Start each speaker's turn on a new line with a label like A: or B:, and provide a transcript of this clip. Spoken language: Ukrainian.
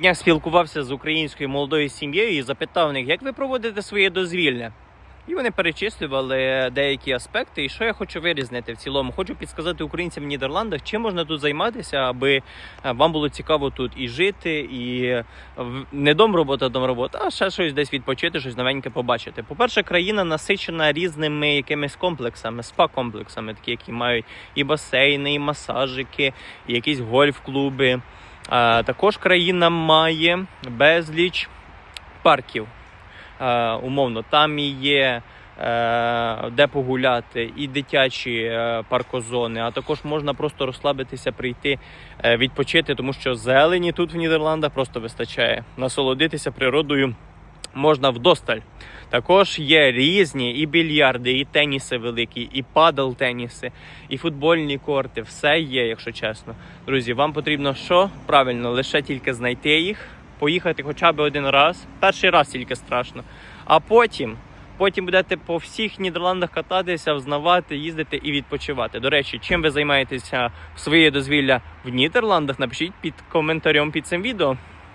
A: днях спілкувався з українською молодою сім'єю і запитав них, як ви проводите своє дозвілля. І вони перечислювали деякі аспекти. І що я хочу вирізнити в цілому? Хочу підсказати українцям в Нідерландах, чим можна тут займатися, аби е, вам було цікаво тут і жити, і е, не дом робота, дом робота, а ще щось десь відпочити, щось новеньке побачити. По-перше, країна насичена різними якимись комплексами, спа-комплексами, такі, які мають і басейни, і масажики, і якісь гольф-клуби. Також країна має безліч парків. Умовно, там і є е, де погуляти, і дитячі е, паркозони, а також можна просто розслабитися, прийти, е, відпочити, тому що зелені тут в Нідерландах просто вистачає. Насолодитися природою можна вдосталь. Також є різні і більярди, і теніси великі, і падал теніси, і футбольні корти. Все є, якщо чесно. Друзі, вам потрібно що? Правильно, лише тільки знайти їх, поїхати хоча б один раз. Перший раз тільки страшно. А потім, потім будете по всіх Нідерландах кататися, взнавати, їздити і відпочивати. До речі, чим ви займаєтеся в своє дозвілля в Нідерландах? Напишіть під коментарем під цим відео.